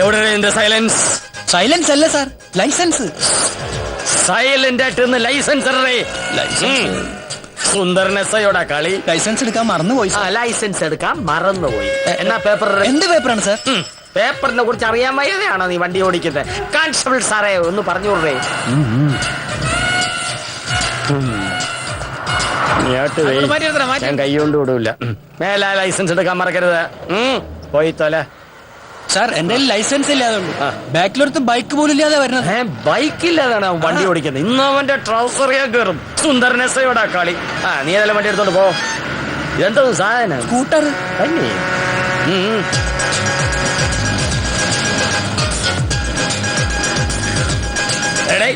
എവിടെ നിന്റെ silence silence അല്ല സാർ ലൈസൻസ് സൈലന്റ് ആയിട്ട് ലൈസൻസ് സുന്ദരനെസയോടാ കളി. ലൈസൻസ് എടുക്കാൻ മറന്നുപോയി ആ ലൈസൻസ് എടുക്കാൻ മറന്നുപോയി. എന്നാ പേപ്പർ എന്ത് പേപ്പറാണ് സാർ? പേപ്പറിനെ കുറിച്ച് അറിയാൻ വയ്യതാണോ നീ വണ്ടി ഓടിക്കുന്നത്? കോൺസ്റ്റബിൾ സാറേ ഒന്ന് പറഞ്ഞു വിടേ ഞാൻ കൈ കൊണ്ട് വിടൂല. മേലാ ലൈസൻസ് എടുക്കാൻ മറക്കരുത്. പോയി തോല. സാർ എന്റെ ലൈസൻസ് ഇല്ലാതെ. ബാക്കിലൊരുത്ത് ബൈക്ക് പോലും ഇല്ലാതെ വരുന്നത്. ബൈക്ക് ഇല്ലാതാണ് അവൻ വണ്ടി ഓടിക്കുന്നത്. ഇന്ന് അവന്റെ ട്രൗസർ ഞാൻ കയറും. സുന്ദരനെസയോടാ കളി. ആ നീ ഏതായാലും വണ്ടി എടുത്തോണ്ട് പോ. ഇതെന്തോ സാധനം? സ്കൂട്ടർ തന്നെ. എടേ,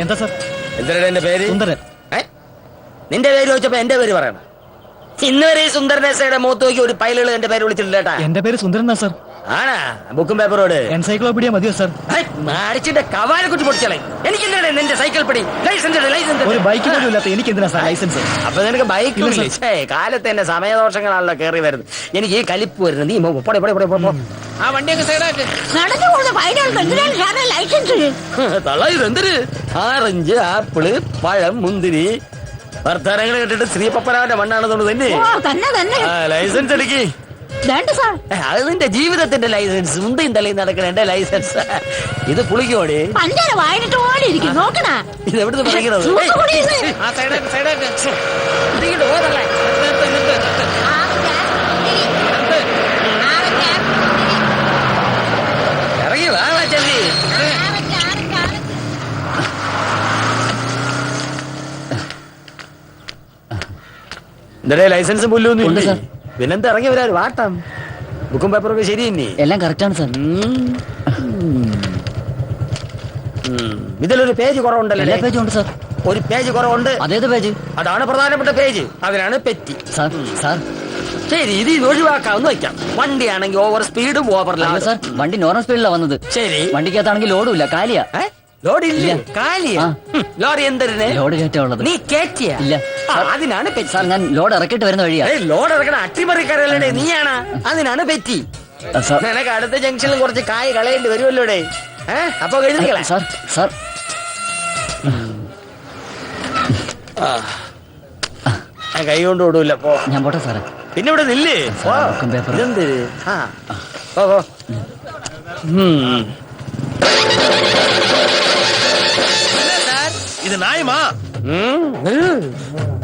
എന്താ സാർ? എന്തിനാടാ എന്റെ പേര്? സുന്ദരൻ. ഏ? നിന്റെ പേര് ചോദിച്ചപ്പോ എന്റെ പേര് പറയണം. ഇന്നുവരെ ഈ സുന്ദരനേസയുടെ മുഖത്ത് നോക്കി ഒരു പൈലുകൾ എന്റെ പേര് വിളിച്ചിട്ടില്ല കേട്ടാ. എന്റെ പേര് സുന്ദരൻ സാർ? ആണാ? ബുക്കും പേപ്പറോട്. എൻസൈക്ലോപീഡിയ മതിയോ സർ? മാടിച്ചിന്റെ കവാലെ കുറ്റി പൊടിച്ചളെ എനിക്ക് എന്തിനാണ് നിന്റെ സൈക്കിൾ പിടി? ലൈസൻസ് ലൈസൻസ് ഒരു ബൈക്ക് പോലും ഇല്ലാത്ത എനിക്ക് എന്തിനാ സാർ ലൈസൻസ്? അപ്പൊ നിനക്ക് ബൈക്ക് കാലത്ത് എന്റെ സമയദോഷങ്ങളാണല്ലോ കയറി വരുന്നത്. എനിക്ക് ഈ കലിപ്പ് വരുന്നത്. നീ പോ- പൊടി പൊടി പോടെ പോ, പോ. ആ വണ്ടിയൊക്കെ സൈഡാക്ക്. നടന്നു പോകുന്ന പൈനാൾക്ക് എന്തിനാണ് സാറേ ലൈസൻസ് തള്ള ഇതെന്തൊരു ആറഞ്ച് ആപ്പിൾ പഴം മുന്തിരി. വർത്തമാനങ്ങൾ കേട്ടിട്ട് ശ്രീപ്പപ്പനാവിന്റെ മണ്ണാണെന്നുണ്ട് തന്നെ ഓ തന്നെ ലൈസൻസ് എടുക്കി. വേണ്ട സാർ. അത് നിന്റെ ജീവിതത്തിന്റെ ലൈസൻസ്. മുന്തയും തലയിൽ നടക്കണ എന്റെ ലൈസൻസ്. ഇത് പുളിക്കോടി. പഞ്ചാര വായിട്ട് ഇരിക്കും നോക്കണ. ഇത് എവിടുന്ന് പറയുന്നത്? ഇറങ്ങി ചെല്ലി. എന്താ ലൈസൻസ് പുല്ലൊന്നും ഇല്ല? ഇല്ലേ? പിന്നെന്താ ഇറങ്ങി വരാ വാട്ടം ബുക്കും പേപ്പറൊക്കെ ശരി തന്നെ എല്ലാം കറക്റ്റ് ആണ് സാർ. ഇതിലൊരു പേജ് കുറവുണ്ടല്ലോ? എല്ലാ? പേജും ഉണ്ട് സാർ. ഒരു പേജ് കുറവുണ്ട്. അതേത് പേജ്? അതാണ് പ്രധാനപ്പെട്ട പേജ്. അതിനാണ് പെറ്റി. Sir sir. ശരി ഇത് ഇത് ഒഴിവാക്കാവുന്ന വയ്ക്കാം. വണ്ടിയാണെങ്കിൽ ഓവർ സ്പീഡും ഓവർ അല്ല സാർ വണ്ടി നോർമൽ സ്പീഡിലാണ് വന്നത്. ശരി. വണ്ടിക്കകത്താണെങ്കിൽ ലോഡുമില്ല കാലിയാ. ഏ? ഇല്ല. കാലിയ? ആ. ലോറി എന്തരുന്നേ ലോഡ് കയറ്റാ ഉള്ളത് നീ കേറ്റിയ ഇല്ല. അതിനാണ് പെറ്റി. സാർ ഞാൻ ലോഡ് ഇറക്കിയിട്ട് വരുന്ന വഴിയാ. ഏയ്, ലോഡ് ഇറക്കണ അട്ടിമറിക്കാരല്ലേ നീയാണ്? അതിനാണ് പെറ്റി. സാർ. നിനക്ക് അടുത്ത ജംഗ്ഷനിൽ കുറച്ച് കായ് കളയേണ്ടി വരുമല്ലോടെ? ഏഹ് അപ്പൊ എഴുതിക്കളെ. Sir sir. ഞാൻ കൈ കൊണ്ട് വിടൂല പോ. ഞാൻ പോട്ടെ സാറേ. പിന്നെ ഇവിടെ നില്ലേ. സാർ, ബുക്കും പേപ്പറും. ഇതെന്ത്? ആ. പോ പോ. ഉം. ഇത് നായമാ. ഉം. ഉം.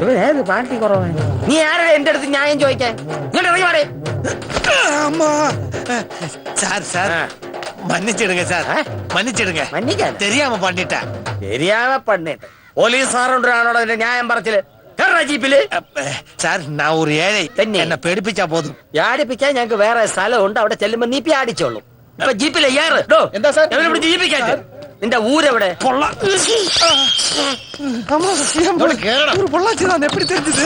ഇവൻ ഏത് പാർട്ടി കുറവാ നീ ആരുടെ എന്റെ അടുത്ത് ന്യായം ചോദിക്കാൻ ഇങ്ങോട്ട് ഇറങ്ങി മാറേ அம்மா சார் சார் ஆ. மன்னிச்சிடுங்க சார் ஆ? மன்னிச்சிடுங்க മന്നിക്കാൻ தெரியாம பண்ணிட்டேன் ശരിയാവ പണിട്ട് പോലീസ് സാറുണ്ടാണോ അതിന്റെ ന്യായം പറച്ചില് കേറാ ജീപ്പില് அப்ப, சார் நான் ஒரு ஏழை തന്നെ. என்ன പേടിപ്പിച്ചാ പോതും യാടിപ്പിക്കാൻ ഞങ്ങൾക്ക് വേറെ സ്ഥലമുണ്ട് അവിടെ ചെല്ലുമ്പോ നീ പ്യാടിച്ചോളൂ ഇപ്പൊ ജീപ്പിലെ ഏറ് ഡോ, എന്താ സാർ? എവനെ പിടിച്ച് ജീപ്പിക്കാൻ നിന്റെ ഊരെവിടെ ஒரு பொள்ளாச்சி தான் எப்படி தெரிஞ்சது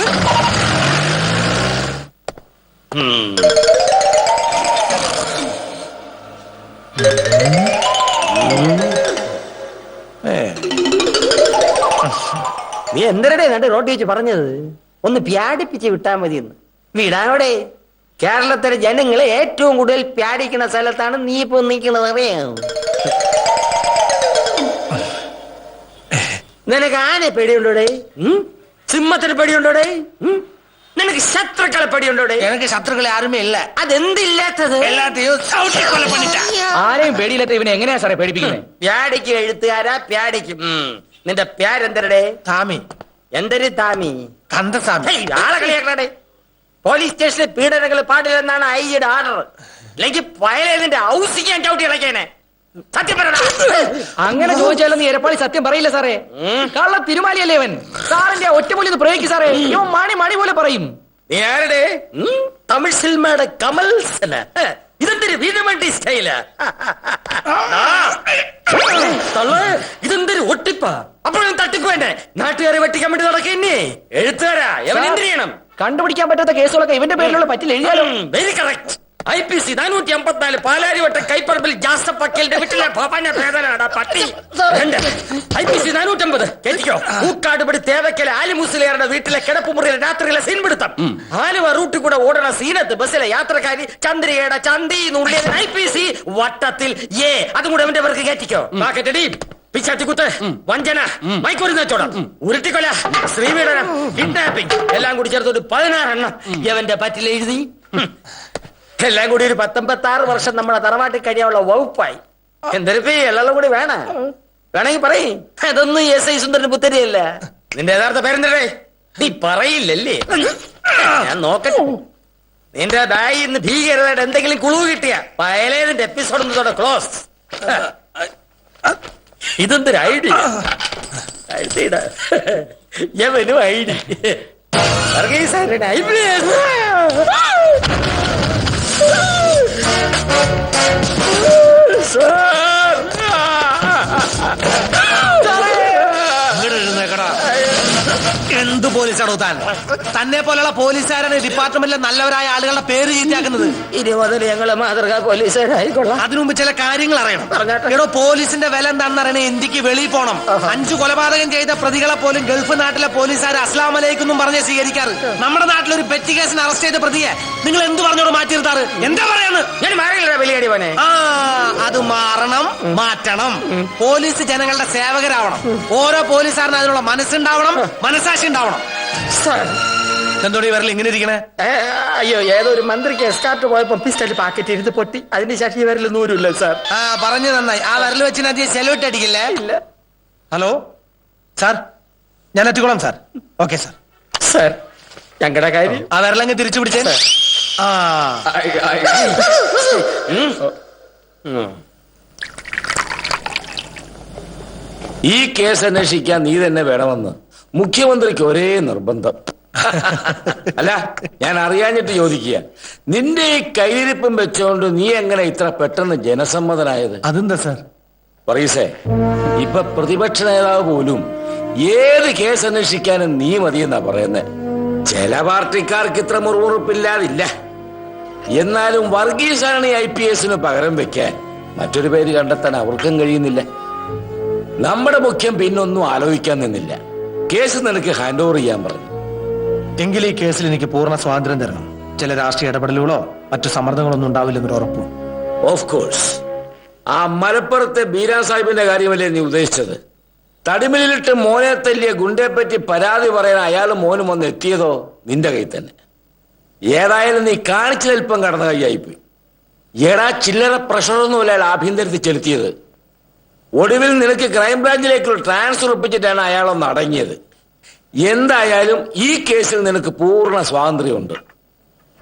നീ എന്തരടെ രണ്ട് റോട്ടി വെച്ച് പറഞ്ഞത് ഒന്ന് പ്യാടിപ്പിച്ച് വിട്ടാ മതി എന്ന് വിടാനോടെ കേരളത്തിലെ ജനങ്ങളെ ഏറ്റവും കൂടുതൽ പ്യാടിക്കുന്ന സ്ഥലത്താണ് നീ ഇപ്പൊ നിൽക്കുന്നത് അറിയാം നിനക്ക് ആനെ പേടിയുണ്ടോടെ ഉം? സിംഹത്തിന് പേടിയുണ്ടോടെ ഉം? നിനക്ക് ശത്രുക്കളെ പേടിയുണ്ടോടെ எனக்கு சத்துருக்கள் யாருமே இல்ல അതെന്തില്ലാത്തത് எல்லாத்தையும் சவுட்டி கொலை பண்ணிட்டேன் ആരെയും പേടിയില്ലാത്ത ഇവനെ എങ്ങനെയാ സാറേ പേടിപ്പിക്കുന്നത് പ്യാടിക്ക് എഴുത്തുകാരാ പ്യാടിക്കും ഉം. നിന്റെ പ്യാരെന്തരടെ சாமி എന്തൊരു താമി கந்தசாமி ഹേയ്, ആളെ കളിയാക്കണേ പോലീസ് സ്റ്റേഷനിൽ പീഡനങ്ങൾ പാടില്ലെന്നാണ് ഐ ജിയുടെ ഓർഡർ അല്ലെങ്കിൽ വയലേതിന്റെ ഹൗസിംഗ് ഞാൻ ചവിട്ടി ഇളക്കേനെ സത്യം പറയടാ. അങ്ങനെ ചോദിച്ചാലും നീ എരപ്പാളി സത്യം പറയില്ല സാറേ. കള്ള തിരുമാലിയല്ലേ അവൻ സാറിന്റെ ഒറ്റമൂലി ഒന്ന് പ്രയോഗിക്കും സാറേ. ഇവൻ മണി മണി പോലെ പറയും. നീ ആരുടെ? തമിഴ് സിനിമയുടെ കമൽസന ഹേ, ഇതെന്തൊരു വീരമണ്ടി സ്റ്റൈൽ? ഇതെന്തൊരു ഒട്ടിപ്പ? അപ്പോഴും തട്ടിപ്പ് വേണ്ടേ? നാട്ടുകാരെ വെട്ടിക്കാൻ വേണ്ടി നടക്കുന്നേ. എഴുത്തുകാരാ എവൻ എന്ത് ചെയ്യണം? കണ്ടുപിടിക്കാൻ പറ്റാത്ത കേസുകളൊക്കെ ഇവന്റെ പേരിലുള്ള പറ്റില്ല എഴുതിയാലോ? Very correct I P C നാനൂറ്റി അമ്പത്തിനാല് പാലാരിവട്ട കൈപ്പറമ്പിൽ ജാസഫ് വീട്ടിലെ ഭവന ഭേദനാടാ പട്ടി. രണ്ട് ഐ പി സി നാനൂറ്റമ്പത്. കേട്ടിക്കോ? ഊക്കാടുപടി തേവക്കലെ ആലിമുസ്ലിയാരുടെ വീട്ടിലെ കിടപ്പുമുറിയിലെ രാത്രിയിലെ സീൻ പിടുത്തം. ആലുവ റൂട്ടിൽ കൂടെ ഓടണ സീനത്ത് ബസ്സിലെ യാത്രക്കാരി ചന്ദ്രികയുടെ ചന്തി നുള്ളിയത് ഐ പി സി വട്ടത്തിൽ ഏ അതും കൂടെ അവന്റെ പേർക്ക് കേട്ടിക്കോ? ബാക്കറ്റടി പിച്ചാത്തിക്കുത്ത് വഞ്ചന. മൈക്കൂരി നച്ചോടം. ഉരുട്ടിക്കൊല. ശ്രീപീഡനം കിഡ്നാപ്പിംഗ് എല്ലാം കൂടി ചേർത്ത് ഒരു പതിനാറെണ്ണം ഇവന്റെ പറ്റിൽ എഴുതി. ഹും. എല്ലാം കൂടി ഒരു പത്തൊമ്പത്തി ആറ് വർഷം നമ്മളെ തറവാട്ടിൽ കഴിയാനുള്ള വകുപ്പായി. എന്തൊരു എല്ലാം കൂടി വേണ? വേണമെങ്കിൽ പറയും. അതൊന്നും എസ് ഐ സുന്ദരൻ പുത്തരിയല്ല നിന്റെ യഥാർത്ഥ പേരെന്തേ നീ പറയില്ലല്ലേ? ഞാൻ നോക്കട്ടെ. നിന്റെ ബായി ഇന്ന് ഭീകരതയുടെ എന്തെങ്കിലും കുളു കിട്ടിയ പയലേതിന്റെ എപ്പിസോഡ് ഒന്നതോടെ ക്ലോസ് ഇതെന്തൊരു ഐഡിയ. ഞാൻ വരും ഐഡി വർഗീസാരുടെ ഐഡിയ താൻ തന്നെ പോലെയുള്ള പോലീസുകാരാണ് ഡിപ്പാർട്ട്മെന്റിലെ നല്ലവരായ ആളുകളുടെ പേര് ചീത്തയാക്കുന്നത് ഇനി മുതൽ ഞങ്ങൾ മാതൃകാ പോലീസുകാരായിക്കൊള്ളാം അതിനു മുമ്പ് ചില കാര്യങ്ങൾ അറിയണം. എടോ പോലീസിന്റെ വില എന്താണെന്ന് അറിയണേ? ഇന്ത്യയ്ക്ക് വെളിയിൽ പോണം അഞ്ചു കൊലപാതകം ചെയ്ത പ്രതികളെ പോലും ഗൾഫ് നാട്ടിലെ പോലീസുകാർ അസ്ലാം അലൈക്കും പറഞ്ഞ് സ്വീകരിക്കാറ്. നമ്മുടെ നാട്ടിൽ ഒരു പെറ്റി കേസിന് അറസ്റ്റ് ചെയ്ത പ്രതിയെ നിങ്ങൾ എന്ത് പറഞ്ഞോട് മാറ്റി നിർത്താറ് എന്താ പറയുന്നത് ഞാൻ മാറിയില്ല വലിയടി പോനെ ആ അത് മാറണം മാറ്റണം. പോലീസ് ജനങ്ങളുടെ സേവകരാവണം. ഓരോ പോലീസുകാരനും അതിനുള്ള മനസ്സുണ്ടാവണം മനസാക്ഷി ഉണ്ടാവണം എന്തോടി വരൽ ഇങ്ങനെ ഇരിക്കണേ? ഏ, അയ്യോ ഏതോ ഒരു മന്ത്രിക്ക് എസ്കാർട്ട് പോയപ്പോ പിസ്റ്റൽ പാക്കറ്റ് ഇരുന്ന് പൊട്ടി. അതിന് ഈ വരൽ നൂറില്ല സാർ. ആ പറഞ്ഞു നന്നായി. ആ വിരൽ വെച്ച് അധികം സെലൂട്ട് അടിക്കില്ലേ? ഇല്ല. ഹലോ? സാർ ഞാൻ എത്തിക്കോളാം സാർ. Okay sir. സാർ ഞങ്ങളുടെ കാര്യം. ആ വിരലങ്ങ് തിരിച്ചു പിടിച്ചേ. ആ. ഈ കേസ് അന്വേഷിക്കാൻ നീ തന്നെ വേണമെന്ന്. മുഖ്യമന്ത്രിക്ക് ഒരേ നിർബന്ധം. അല്ല ഞാൻ അറിയാഞ്ഞിട്ട് ചോദിക്കുക നിന്റെ ഈ കൈയിരിപ്പം വെച്ചോണ്ട് നീ എങ്ങനെ ഇത്ര പെട്ടെന്ന് ജനസമ്മതനായത്? അതെന്താ സാർ? പറയസേ ഇപ്പൊ പ്രതിപക്ഷ നേതാവ് പോലും ഏത് കേസ് അന്വേഷിക്കാനും നീ മതിയെന്നാ പറയുന്നത് ചില പാർട്ടിക്കാർക്ക് ഇത്ര മുറുമുറുപ്പില്ലാതില്ല. എന്നാലും വർഗീസാണ് ഐ പി എസിന് പകരം വെക്കാൻ മറ്റൊരു പേര് കണ്ടെത്താൻ അവർക്കും കഴിയുന്നില്ല. നമ്മുടെ മുഖ്യം പിന്നൊന്നും ആലോചിക്കാൻ നിന്നില്ല. കേസ് നിനക്ക് ഹാൻഡ് ഓവർ ചെയ്യാൻ പറഞ്ഞു. എങ്കിൽ ഈ കേസിൽ എനിക്ക് പൂർണ സ്വാതന്ത്ര്യം തരണം. ചില രാഷ്ട്രീയ ഇടപെടലുകളോ മറ്റു സമ്മർദ്ദങ്ങളൊന്നും ഉണ്ടാവില്ലെന്നൊരു ഉറപ്പ്. ഓഫ് കോഴ്സ് ആ മലപ്പുറത്തെ ബീരാ സാഹിബിന്റെ കാര്യമല്ലേ നീ ഉദ്ദേശിച്ചത്? തടിമിലിട്ട് മോനെ തല്ലിയ ഗുണ്ടയെ പറ്റി പരാതി പറയാൻ അയാൾ മോനും വന്ന് എത്തിയതോ നിന്റെ കയ്യിൽ തന്നെ. ഏതായാലും നീ കാണിച്ചു നിൽപ്പം കടന്ന കൈയായിപ്പോയി. ഏടാ ചില്ലറ പ്രഷറൊന്നുമല്ല അയാൾ ആഭ്യന്തരത്തിൽ ചെലുത്തിയത്. ഒടുവിൽ നിനക്ക് ക്രൈംബ്രാഞ്ചിലേക്കുള്ള ട്രാൻസ്ഫർ ഒപ്പിച്ചിട്ടാണ് അയാളൊന്ന് അടങ്ങിയത്. എന്തായാലും ഈ കേസിൽ നിനക്ക് പൂർണ സ്വാതന്ത്ര്യമുണ്ട്.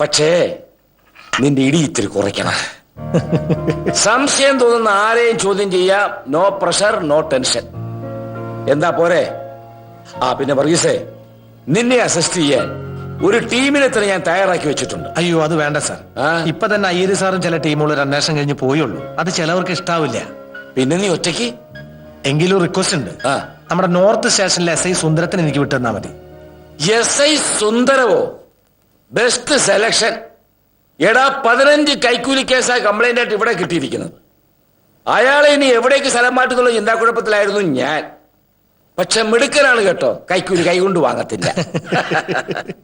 പക്ഷേ നിന്റെ ഇടി ഇത്തിരി കുറയ്ക്കണം. സംശയം തോന്നുന്ന ആരെയും ചോദ്യം ചെയ്യാം. നോ പ്രഷർ നോ ടെൻഷൻ എന്താ പോരെ? ആ പിന്നെ വർഗീസേ നിന്നെ അസിസ്റ്റ് ചെയ്യാൻ ഒരു ടീമിനെ തന്നെ ഞാൻ തയ്യാറാക്കി വെച്ചിട്ടുണ്ട്. അയ്യോ അത് വേണ്ട സാർ? ഇപ്പൊ തന്നെ അയ്യര് സാറും ചില ടീമുകൾ ഒരു അന്വേഷണം കഴിഞ്ഞ് പോയുള്ളൂ. അത് ചിലവർക്ക് ഇഷ്ടാവില്ല. പിന്നെ നീ ഒറ്റയ്ക്ക്? എങ്കിലും റിക്വസ്റ്റ് ഉണ്ട്. ആ. നമ്മുടെ നോർത്ത് സ്റ്റേഷനിലെ എസ് ഐ സുന്ദരത്തിന് എനിക്ക് വിട്ടുതന്നാ മതി. എസ് ഐ സുന്ദരവോ? ബെസ്റ്റ് സെലക്ഷൻ എടാ പതിനഞ്ച് കൈക്കൂലി കേസാ കംപ്ലൈന്റ് ആയിട്ട് ഇവിടെ കിട്ടിയിരിക്കുന്നത്. അയാളെ ഇനി എവിടേക്ക് സ്ഥലം മാറ്റുന്നുള്ള ചിന്താക്കുഴപ്പത്തിലായിരുന്നു ഞാൻ. പക്ഷെ മിടുക്കനാണ് കേട്ടോ. കൈക്കൂലി കൈകൊണ്ട് വാങ്ങത്തില്ല.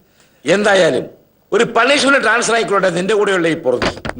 എന്തായാലും ഒരു പണിഷ്മെന്റ് ട്രാൻസ്ഫർ ആയിക്കോട്ടെ നിന്റെ കൂടെയുള്ള ഈ പുറത്ത്